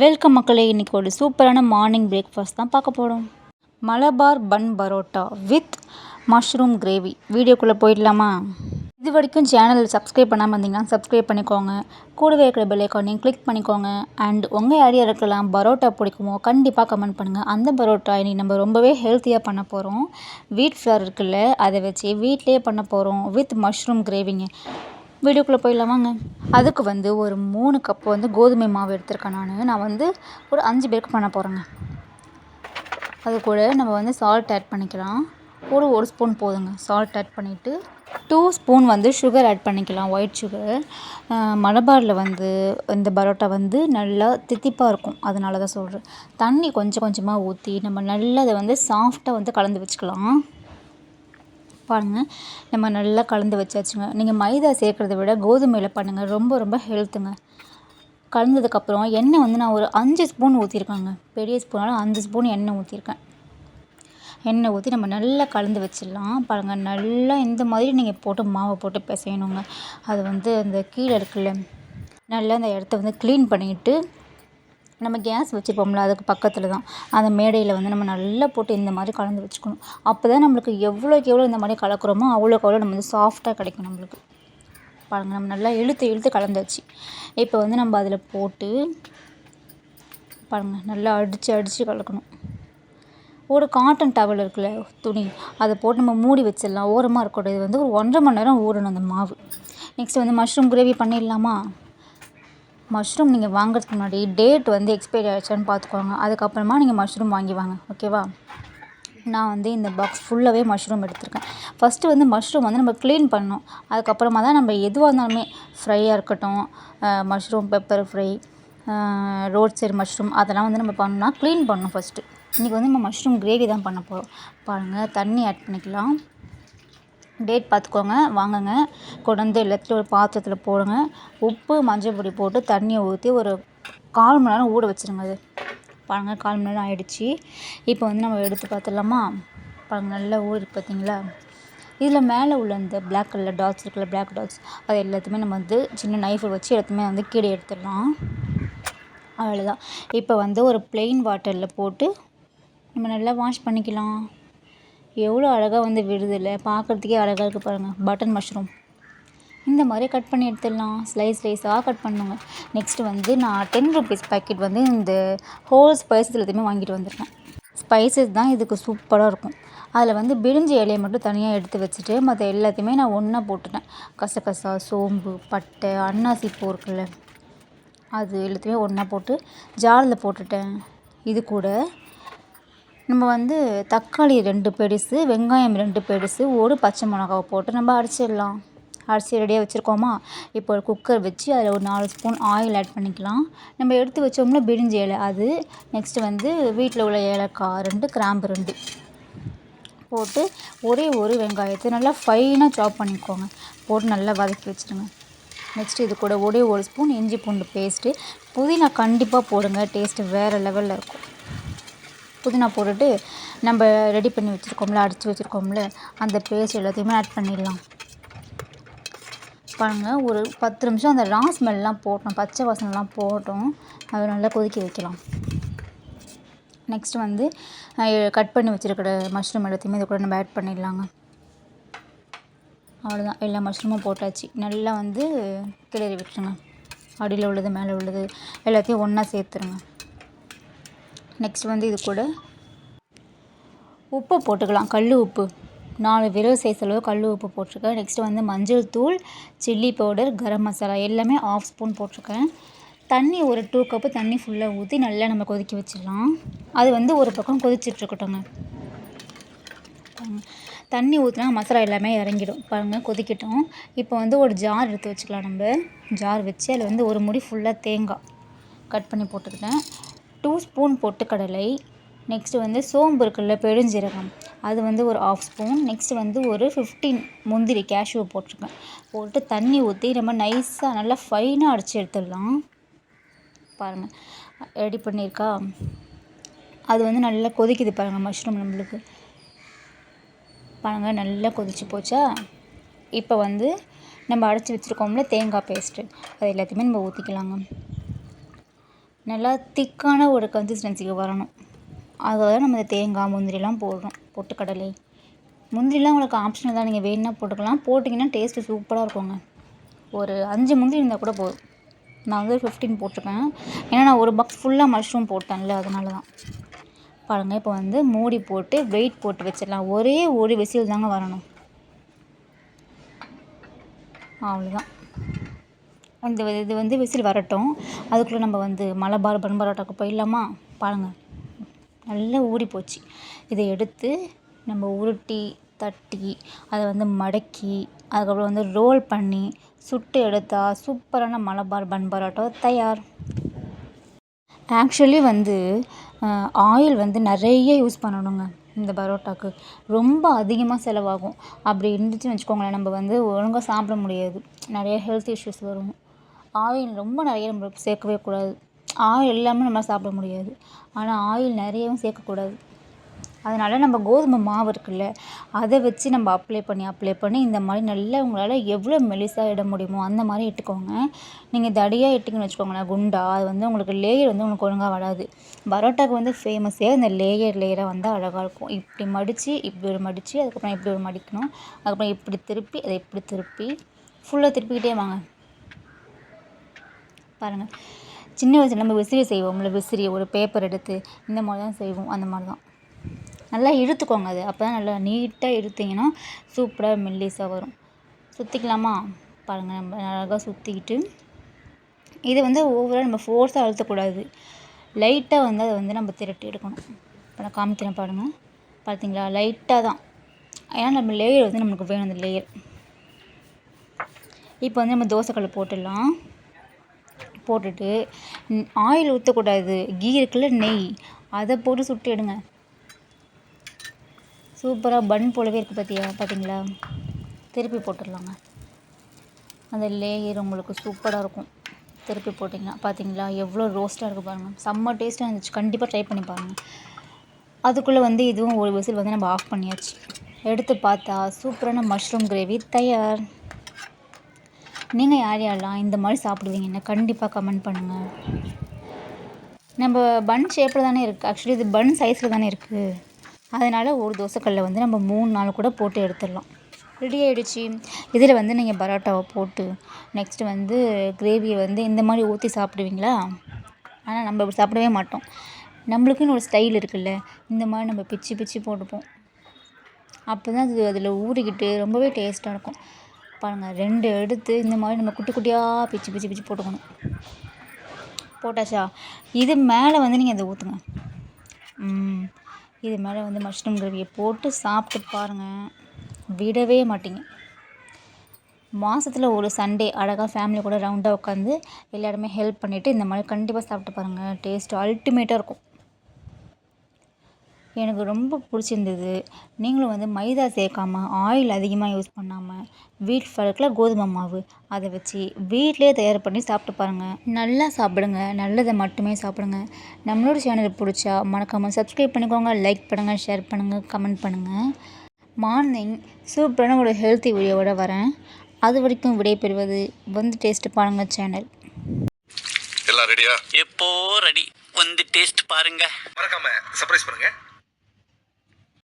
Welcome மக்களே இன்றைக்கி ஒரு சூப்பரான மார்னிங் பிரேக்ஃபாஸ்ட் தான் பார்க்க போகிறோம் Malabar bun parotta with mushroom gravy வீடியோக்குள்ளே போயிடலாமா? இது வரைக்கும் சேனல் சப்ஸ்கிரைப் பண்ணாமல் இருந்தீங்கன்னா சப்ஸ்கிரைப் பண்ணிக்கோங்க. கூடவே இருக்கிற பெல் ஐக்கானையும் கிளிக் பண்ணிக்கோங்க. அண்ட் உங்கள் யாரையும் இருக்கலாம் பரோட்டா பிடிக்குமோ கண்டிப்பாக கமெண்ட் பண்ணுங்கள் அந்த பரோட்டா இன்றைக்கி நம்ம ரொம்பவே ஹெல்த்தியாக பண்ண போகிறோம் வீட் ஃப்ளவர் இருக்குல்ல அதை வச்சு வீட்டிலே பண்ண போகிறோம் வித் மஷ்ரூம் கிரேவிங்க வீடியோக்குள்ளே போயிடலாம் வாங்க அதுக்கு வந்து ஒரு மூணு கப்பு வந்து கோதுமை மாவு எடுத்திருக்கேன் நான். நான் வந்து ஒரு அஞ்சு பேருக்கு பண்ண போகிறேங்க அது கூட நம்ம வந்து சால்ட் ஆட் பண்ணிக்கலாம். ஒரு ஒரு ஸ்பூன் போதுங்க. சால்ட் ஆட் பண்ணிவிட்டு டூ ஸ்பூன் வந்து சுகர் ஆட் பண்ணிக்கலாம். ஒயிட் சுகர் மலபாரில் வந்து இந்த பரோட்டா வந்து நல்லா தித்திப்பாக இருக்கும். அதனால தான் சொல்கிறேன் தண்ணி கொஞ்சம் கொஞ்சமாக ஊற்றி நம்ம நல்லா அதை வந்து சாஃப்டாக வந்து கலந்து வச்சுக்கலாம். பாருங்கள் நம்ம நல்லா கலந்து வச்சாச்சுங்க. நீங்கள் மைதா சேர்க்குறத விட கோதுமையில் பண்ணுங்கள் ரொம்ப ரொம்ப ஹெல்த்துங்க கலந்ததுக்கப்புறம் எண்ணெய் வந்து நான் ஒரு அஞ்சு ஸ்பூன் ஊற்றிருக்கேங்க பெரிய ஸ்பூனால் அஞ்சு ஸ்பூன் எண்ணெய் ஊற்றிருக்கேன் எண்ணெய் ஊற்றி நம்ம நல்லா கலந்து வச்சிடலாம். பாருங்கள் நல்லா இந்த மாதிரி நீங்கள் போட்டு மாவை போட்டு பிசையணுங்க. அது வந்து அந்த கீழே இருக்குல்ல நல்லா அந்த இடத்த வந்து க்ளீன் பண்ணிவிட்டு நம்ம கேஸ் வச்சுருப்போம்ல அதுக்கு பக்கத்தில் தான் அந்த மேடையில் வந்து நம்ம நல்லா போட்டு இந்த மாதிரி கலந்து வச்சுக்கணும். அப்போ தான் நம்மளுக்கு எவ்வளோக்கு எவ்வளோ இந்த மாதிரி கலக்கிறோமோ அவ்வளோக்கு அவ்வளோ நம்ம வந்து சாஃப்டாக கிடைக்கும் நம்மளுக்கு. பாருங்கள் நம்ம நல்லா இழுத்து இழுத்து கலந்தாச்சு. இப்போ வந்து நம்ம அதில் போட்டு பாருங்கள் நல்லா அடித்து அடித்து கலக்கணும். ஒரு காட்டன் டவல் இருக்குல்ல துணி அதை போட்டு நம்ம மூடி வச்சிடலாம். ஓரமாக இருக்கட்டும் இது வந்து ஒரு ஒன்றரை மணி நேரம் ஊறணும் அந்த மாவு. நெக்ஸ்ட் வந்து மஷ்ரூம் கிரேவி பண்ணிடலாமா? மஷ்ரூம் நீங்கள் வாங்குறதுக்கு முன்னாடி டேட் வந்து எக்ஸ்பைரி ஆகிடுச்சான்னு பார்த்துக்கோங்க அதுக்கப்புறமா நீங்கள் மஷ்ரூம் வாங்கி வாங்க ஓகேவா நான் வந்து இந்த பாக்ஸ் ஃபுல்லாகவே மஷ்ரூம் எடுத்திருக்கேன். ஃபஸ்ட்டு வந்து மஷ்ரூம் வந்து நம்ம க்ளீன் பண்ணணும். அதுக்கப்புறமா தான் நம்ம எதுவாக இருந்தாலுமே ஃப்ரையாக இருக்கட்டும் mushroom pepper fry road side mushroom அதெல்லாம் வந்து நம்ம பண்ணணும்னா க்ளீன் பண்ணணும் ஃபஸ்ட்டு இன்றைக்கி வந்து நம்ம மஷ்ரூம் கிரேவி தான் பண்ண போகிறோம் பாருங்கள் தண்ணி ஆட் பண்ணிக்கலாம். டேட் பார்த்துக்கோங்க வாங்குங்க. கொண்டு எல்லாத்துலேயும் ஒரு பாத்திரத்தில் போடுங்க. உப்பு மஞ்சள் பொடி போட்டு தண்ணியை ஊற்றி ஒரு கால் மணி நேரம் ஊற வச்சுருங்க அது. பாருங்கள் கால் மணி நேரம் ஆகிடுச்சி இப்போ வந்து நம்ம எடுத்து பார்த்துடலாமா? பாருங்கள் நல்லா ஊறி பார்த்தீங்களா? இதில் மேலே உள்ள இந்த பிளாக் கலர் டாட்ஸ் இருக்குல்ல பிளாக் டாட்ஸ் அது எல்லாத்தையுமே நம்ம வந்து சின்ன நைஃபை வச்சு எல்லாத்தையுமே வந்து கீழே எடுத்துடலாம். அவ்வளோதான் இப்போ வந்து ஒரு பிளெயின் வாட்டரில் போட்டு நம்ம நல்லா வாஷ் பண்ணிக்கலாம். எவ்வளோ அழகாக வந்து விடுது இல்லை பார்க்குறதுக்கே அழகாக இருக்குது பாருங்கள் பட்டன் மஷ்ரூம் இந்த மாதிரி கட் பண்ணி எடுத்துடலாம். ஸ்லைஸ் ஸ்லைஸாக கட் பண்ணுங்க. நெக்ஸ்ட்டு வந்து நான் டென் ருபீஸ் பேக்கெட் வந்து இந்த ஹோல் ஸ்பைசஸ் எல்லாத்தையுமே வாங்கிட்டு வந்திருக்கேன். ஸ்பைசஸ் தான் இதுக்கு சூப்பராக இருக்கும். அதில் வந்து பிரிஞ்சி இலையை மட்டும் தனியாக எடுத்து வச்சுட்டு மற்ற எல்லாத்தையுமே நான் ஒன்றா போட்டுட்டேன். கசகசா சோம்பு பட்டை அன்னாசி பூ இருக்குல்ல அது எல்லாத்தையுமே ஒன்றா போட்டு ஜாரில் போட்டுட்டேன். இது கூட நம்ம வந்து தக்காளி ரெண்டு பெருசு வெங்காயம் ரெண்டு பெருசு ஒரு பச்சை மிளகாவை போட்டு நம்ம அரைச்சிடலாம். அரிசி ரெடியாக வச்சுருக்கோமா? இப்போ ஒரு குக்கர் வச்சு அதில் ஒரு நாலு ஸ்பூன் ஆயில் ஆட் பண்ணிக்கலாம். நம்ம எடுத்து வச்சோம்னா பிரிஞ்சு ஏலை அது நெக்ஸ்ட்டு வந்து வீட்டில் உள்ள ஏலக்காய் ரெண்டு கிராம்பு ரெண்டு போட்டு ஒரே ஒரு வெங்காயத்தை நல்லா ஃபைனாக சாப் பண்ணிக்கோங்க. போட்டு நல்லா வதக்கி வச்சுருங்க நெக்ஸ்ட்டு இது கூட ஒரே ஒரு ஸ்பூன் இஞ்சி பூண்டு பேஸ்ட்டு புதினா கண்டிப்பாக போடுங்க டேஸ்ட்டு வேறு லெவலில் இருக்கும். புதினா போட்டுட்டு நம்ம ரெடி பண்ணி வச்சுருக்கோம்ல அடித்து வச்சுருக்கோம்ல அந்த பேஸ்ட் எல்லாத்தையுமே ஆட் பண்ணிடலாம். பாருங்கள் ஒரு பத்து நிமிஷம் அந்த ரா ஸ்மெல்லாம் போட்டோம் பச்சை வாசனைலாம் போட்டோம் அதை நல்லா கொதிக்க வைக்கலாம். நெக்ஸ்ட் வந்து கட் பண்ணி வச்சுருக்கிற மஷ்ரூம் எல்லாத்தையுமே இதை கூட நம்ம ஆட் பண்ணிடலாங்க. அவ்வளோதான் எல்லா மஷ்ரூமும் போட்டாச்சு. நல்லா வந்து கிளறி விட்டுருங்க. அடியில் உள்ளது மேலே உள்ளது எல்லாத்தையும் ஒன்றா சேர்த்துருங்க. நெக்ஸ்ட் வந்து இது கூட. உப்பு போட்டுக்கலாம். கல் உப்பு. நாலு விரல் சைஸ் அளவு கல் உப்பு போட்டிருக்கேன். நெக்ஸ்ட்டு வந்து மஞ்சள் தூள் சில்லி பவுடர் கரம் மசாலா எல்லாமே ஆஃப் ஸ்பூன் போட்டிருக்கேன். தண்ணி ஒரு டூ கப்பு தண்ணி ஃபுல்லாக ஊற்றி நல்லா நம்ம கொதிக்க வச்சிடலாம். அது வந்து ஒரு பக்கம் கொதிச்சிட்ருக்கட்டுங்க தண்ணி ஊற்றினா மசாலா எல்லாமே இறங்கிடும். பாருங்கள் கொதிக்கட்டும். இப்போ வந்து ஒரு ஜார் எடுத்து வச்சுக்கலாம் நம்ம. ஜார் வச்சு அதில் வந்து ஒரு முடி ஃபுல்லாக தேங்காய் கட் பண்ணி போட்டுக்கிட்டேன். டூ ஸ்பூன் பொட்டுக்கடலை நெக்ஸ்ட்டு வந்து சோம்பு இருக்குல்ல பெருஞ்சீரகம். அது வந்து ஒரு ஆஃப் ஸ்பூன் நெக்ஸ்ட்டு வந்து ஒரு ஃபிஃப்டீன் முந்திரி கேஷ்யூ போட்டிருக்கேன். போட்டு தண்ணி ஊற்றி ரொம்ப நைஸாக நல்லா ஃபைனாக அடித்து எடுத்துடலாம். பாருங்கள் ரெடி பண்ணியிருக்கா? அது வந்து நல்லா கொதிக்குது பாருங்கள் மஷ்ரூம் நம்மளுக்கு. பாருங்கள் நல்லா கொதிச்சு போச்சா? இப்போ வந்து நம்ம அடைச்சி வச்சுருக்கோம்ல தேங்காய் பேஸ்ட்டு அது எல்லாத்தையுமே நம்ம ஊற்றிக்கலாங்க நல்லா திக்கான ஒரு கன்சிஸ்டன்சிக்கு வரணும். அதாவது நம்ம இந்த தேங்காய் முந்திரிலாம் போடுறோம் பொட்டுக்கடலை. முந்திரிலாம் உங்களுக்கு ஆப்ஷனல் தான். நீங்கள் வேணுன்னா போட்டுக்கலாம். போட்டிங்கன்னா டேஸ்ட்டு சூப்பராக இருக்குங்க. ஒரு அஞ்சு முந்திரி இருந்தால் கூட போதும். நான் வந்து ஃபிஃப்டீன் போட்டிருக்கேன். ஏன்னா நான் ஒரு பாக்ஸ் ஃபுல்லாக மஷ்ரூம் போட்டேன்ல அதனால தான் பாருங்கள் இப்போ வந்து மூடி போட்டு வெயிட் போட்டு வச்சிடலாம். ஒரே ஒரு விசில் தாங்க வரணும். அவ்வளோதான் அந்த இது வந்து விசில் வரட்டும். அதுக்குள்ளே நம்ம வந்து மலபார் பன் பரோட்டாவுக்கு போயிடலாமா? பாருங்கள் நல்லா ஊறி போச்சு. இதை எடுத்து நம்ம உருட்டி தட்டி அதை வந்து மடக்கி அதுக்கப்புறம் வந்து ரோல் பண்ணி சுட்டு எடுத்தால் சூப்பரான மலபார் பன் பரோட்டா தயார். ஆக்சுவலி வந்து ஆயில் வந்து நிறைய யூஸ் பண்ணணுங்க இந்த பரோட்டாக்கு. ரொம்ப அதிகமாக செலவாகும். அப்படி இருந்துச்சுன்னு வச்சுக்கோங்களேன் நம்ம வந்து ஒழுங்காக சாப்பிட முடியாது. நிறைய ஹெல்த் இஷ்யூஸ் வரும். ஆயில் ரொம்ப நிறைய நம்ம சேர்க்கவே கூடாது. ஆயில் இல்லாமல் நம்மளால் சாப்பிட முடியாது. ஆனால் ஆயில் நிறையவும் சேர்க்கக்கூடாது. அதனால் நம்ம கோதுமை மாவு இருக்குல்ல அதை வச்சு நம்ம அப்ளை பண்ணி அப்ளை பண்ணி இந்த மாதிரி நல்லா உங்களால் எவ்வளோ மெலிசாக இட முடியுமோ அந்த மாதிரி இட்டுக்கோங்க. நீங்கள் தடியாக இட்டிங்கன்னு வச்சுக்கோங்களேன் குண்டா அது வந்து உங்களுக்கு லேயர் வந்து உங்களுக்கு ஒழுங்காக வராது. பரோட்டாக்கு வந்து ஃபேமஸே அந்த லேயர் லேயராக வந்தால் அழகாக இருக்கும். இப்படி மடித்து இப்படி ஒரு மடித்து அதுக்கப்புறம் இப்படி ஒரு மடிக்கணும். அதுக்கப்புறம் இப்படி திருப்பி அதை இப்படி திருப்பி ஃபுல்லாக திருப்பிக்கிட்டே வாங்க. பாருங்கள் சின்ன வயசில் நம்ம விசிறி செய்வோம்ல விசிறி ஒரு பேப்பர் எடுத்து இந்த மாதிரி தான் செய்வோம் அந்த மாதிரி தான் நல்லா இழுத்துக்கோங்க அது. அப்போ தான் நல்லா நீட்டாக இழுத்திங்கன்னா சூப்பராக மெல்லிஸாக வரும். சுற்றிக்கலாமா பாருங்கள் நம்ம அழகாக சுற்றிக்கிட்டு இதை வந்து ஓவராக நம்ம ஃபோர்ஸாக அழுத்தக்கூடாது. லைட்டாக வந்து அதை வந்து நம்ம திரட்டி எடுக்கணும். இப்போ நான் காமிக்கிறேன் பாருங்கள் பார்த்தீங்களா லைட்டாக தான். ஏன்னா நம்ம லேயர் வந்து நம்மளுக்கு வேணும் அந்த லேயர் இப்போ வந்து நம்ம தோசைக்கல்ல போட்டுடலாம். போட்டுட்டு ஆயில் ஊற்றக்கூடாது கீ இருக்குல்ல நெய். அதை போட்டு சுட்டு எடுங்க. சூப்பராக பன் போலவே இருக்குது பார்த்தியா பார்த்தீங்களா திருப்பி போட்டுடலாங்க. அந்த லேயர் உங்களுக்கு சூப்பராக இருக்கும். திருப்பி போட்டிங்கன்னா. பார்த்தீங்களா எவ்வளோ ரோஸ்ட்டாக இருக்குது பாருங்கள் செம்ம டேஸ்ட்டாக இருந்துச்சு. கண்டிப்பாக ட்ரை பண்ணி பாருங்கள் அதுக்குள்ளே வந்து இதுவும் ஒரு விசில் வந்து நம்ம ஆஃப் பண்ணியாச்சு. எடுத்து பார்த்தா சூப்பரான மஷ்ரூம் கிரேவி தயார். நீங்கள் யார் யாரெல்லாம் இந்த மாதிரி சாப்பிடுவீங்கன்னு கண்டிப்பாக கமெண்ட் பண்ணுங்கள் நம்ம பன் ஷேப்பில் தானே இருக்குது ஆக்சுவலி இது பன் சைஸில் தானே இருக்குது அதனால் ஒரு தோசைக்கல்ல வந்து நம்ம மூணு நாள் கூட போட்டு எடுத்துடலாம். ரெடி ஆகிடுச்சி இதில் வந்து நீங்கள் பரோட்டாவை போட்டு நெக்ஸ்ட்டு வந்து கிரேவியை வந்து இந்த மாதிரி ஊற்றி சாப்பிடுவீங்களா? ஆனால் நம்ம இப்படி சாப்பிடவே மாட்டோம். நம்மளுக்குன்னு ஒரு ஸ்டைல் இருக்குல்ல இந்த மாதிரி நம்ம பிச்சு பிச்சு போட்டுப்போம். அப்போ தான் அது அதில் ஊறிக்கிட்டு ரொம்பவே டேஸ்ட்டாக இருக்கும். பாருங்கள் ரெண்டு எடுத்து இந்த மாதிரி நம்ம குட்டி குட்டியாக பிச்சு பிச்சு பிச்சு போட்டுக்கணும். போட்டாச்சா? இது மேலே வந்து நீங்கள் அதை ஊற்றுங்க இது மேலே வந்து மஷ்ரூம் கிரேவியை போட்டு சாப்பிட்டு பாருங்கள் விடவே மாட்டிங்க. மாதத்தில் ஒரு சண்டே அழகாக ஃபேமிலி கூட ரவுண்டாக உட்காந்து எல்லாருமே ஹெல்ப் பண்ணிவிட்டு இந்த மாதிரி கண்டிப்பாக சாப்பிட்டு பாருங்கள் டேஸ்ட் அல்டிமேட்டாக இருக்கும். எனக்கு ரொம்ப பிடிச்சிருந்தது. நீங்களும் வந்து மைதா சேர்க்காம ஆயில் அதிகமாக யூஸ் பண்ணாமல் வீட் ஃபலக்கில் கோதுமை மாவு அதை வச்சு வீட்டிலே தயார் பண்ணி சாப்பிட்டு பாருங்கள் நல்லா சாப்பிடுங்க. நல்லதை மட்டுமே சாப்பிடுங்க. நம்மளோட சேனல் பிடிச்சா மறக்காமல் சப்ஸ்கிரைப் பண்ணிக்கோங்க லைக் பண்ணுங்கள் ஷேர் பண்ணுங்கள் கமெண்ட் பண்ணுங்கள் மார்னிங் சூப்பரான ஒரு ஹெல்த்தி வீடியோவோட வரேன். அது வரைக்கும் விடைபெறுவது வந்து டேஸ்ட் பாருங்கள் சேனல் எல்லாம் ரெடியா எப்போ ரெடி வந்து டேஸ்ட் பாருங்க. மறக்காம சர்ப்ரைஸ் பண்ணுங்க.